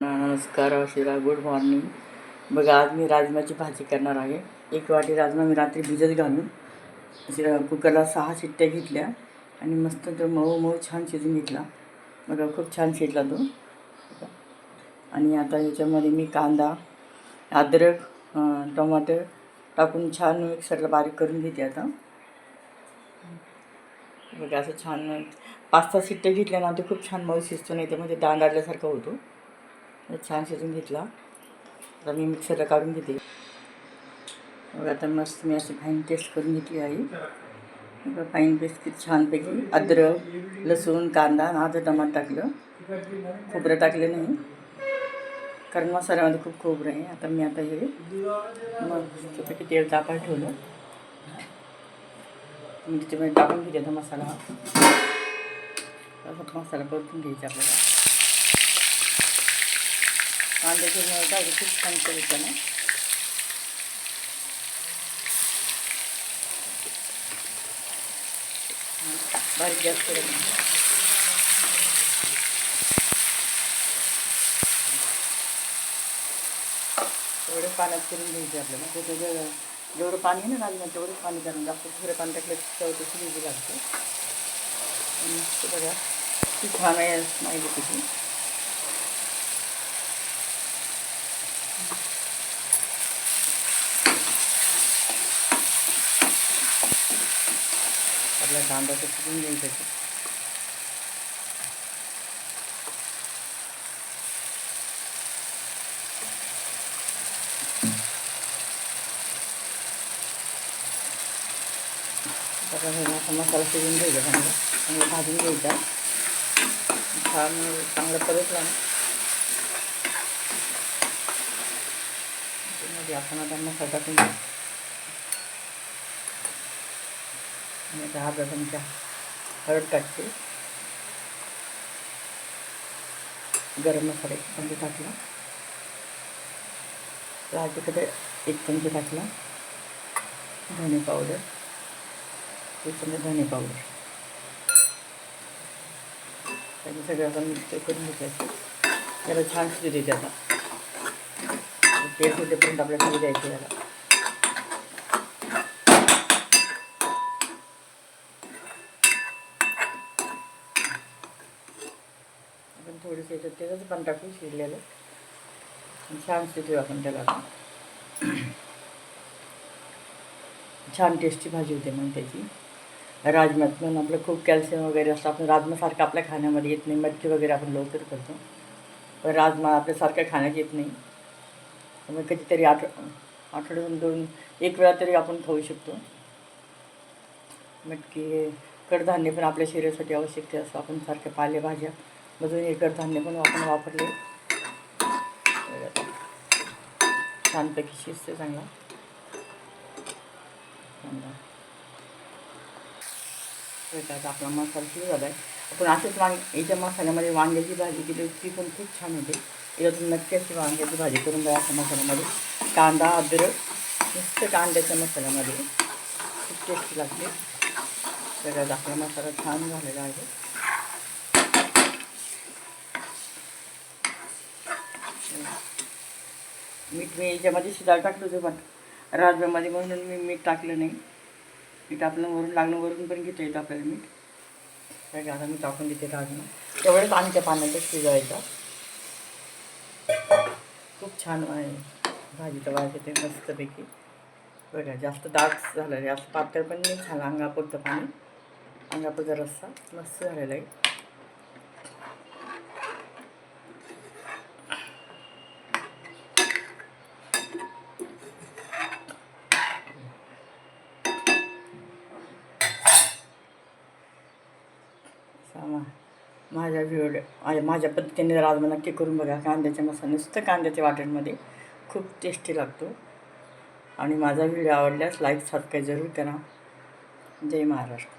नमस्कार शिरा good morning बघा आज मी राजमाची भाजी करणार आहे. एक वाटी राजमा मी रात्री भिजत घालून शिरा कुकरला सहा शिट्ट्या घेतल्या आणि मस्त तो मऊ मऊ छान शिजून घेतला. बघा खूप छान शिजला तो. आणि आता याच्यामध्ये मी कांदा अद्रक टमाटर टाकून छान मिक्सरला बारीक करून घेते आता. बघा असं छान पाच सहा शिट्ट्या घेतल्या ना ते खूप छान मऊ शिजतो नाही त्यामध्ये दांड होतो. छान शिजून घेतला. आता मी मिक्सरला काढून घेते. मग आता मस्त मी अशी फाईन पेस्ट करून घेतली आहे. फाईन पेस्ट किती छानपैकी अद्रक लसूण कांदा आणि टमाट टाकलं. खोबरं टाकलं नाही. कारण मसाल्यामध्ये खूप खोबरं आहे. आता मी आता हे मग तेल तापायला ठेवलं. मी त्याच्यामध्ये टाकून घेते आता मसाला. असा मसाला परतून घ्यायचा आपल्याला. कांद्याची काय खूप छान करायचं ना. बारीक गॅस करून. तेवढे पाण्यात करून घ्यायचे आपल्याला. म्हणजे ते जेवढं जेवढं पाणी आहे ना राजमा तेवढं पाणी करून जास्त थोडं पाणी टाकलं चव तशी शिजू लागते. मस्त बघा ती छान आहे माहिती तिथे आपला कांदा तर शिजून घ्यायचा आहे. मसाला शिजून घ्यायचा चांगला. चांगला भाजून घ्यायचा. छान चांगला परतला ना आपण आता मसाला टाकून घेऊ आता अर्धा चमचा हळद टाकते गरम मसाला एक चमचा टाकला. लाल तिखट एक चमचा टाकला. धने पावडर. एक चमचा धने पावडर. त्याचे सगळं आपण मिक्स करून घ्यायचं त्याला छान शिजू देते आता. तेल सुटेपर्यंत आपल्याला द्यायचं याला. थोडीशी येतात याच्यात त्याचंच पण टाकू शिजलेलं आणि छान शिजू आपण त्याला छान टेस्टी भाजी होते मग त्याची. राजमात पण आपलं खूप कॅल्शियम वगैरे असतं. आपण राजमासारखं आपल्या खाण्यामध्ये येत नाही. मटकी वगैरे आपण लवकर करतो. पण राजमा आपल्यासारखं खाण्यात येत नाही. त्यामुळे कधीतरी आठ आठवड्यातून दोन एक वेळा तरी आपण खाऊ शकतो. मटकी कडधान्य पण आपल्या शरीरासाठी आवश्यक आहे असं आपण सारख्या पालेभाज्या मधून एक कडधान्य पण आपण वापरले. छानपैकी शिजते चांगला. आता आपला मसाला सुरू झाला आहे आपण असेच वांग याच्या मसाल्यामध्ये वांग्याची भाजी केली ती पण खूप छान होते. याच्यातून नक्की अशी वांग्याची भाजी करून द्या अशा मसाल्यामध्ये. कांदा अद्रक नुसतं कांद्याच्या मसाल्यामध्ये. खूप टेस्टी लागते. सगळ्यात आपला मसाला छान झालेला आहे. मीठ मी याच्यामध्ये शिजायला टाकलं होतं पण राजम्यामध्ये म्हणून मी मीठ टाकलं नाही. मीठ आपलं वरून लागणं वरून पण घेता येतं आपल्याला मीठ. काय आता मी टाकून देते राजमा तेवढंच आमच्या पाण्याचं शिजवायचा खूप छान आहे. भाजीचा वास येते मस्तपैकी. बघा जास्त दाग झालं आहे. जास्त पातळ पण नाही झालं. अंगापुरचं पाणी. अंगापुरचा रस्सा. मस्त झालेला आहे. सामा माझ्या व्हिडिओ माझ्या माझ्या पद्धतीने राजमा नक्की करून बघा. कांद्याच्या मसाला नुसतं कांद्याच्या वाटणमध्ये खूप टेस्टी लागतो. आणि माझा व्हिडिओ आवडल्यास लाईक सबस्क्राईब जरूर करा. जय महाराष्ट्र.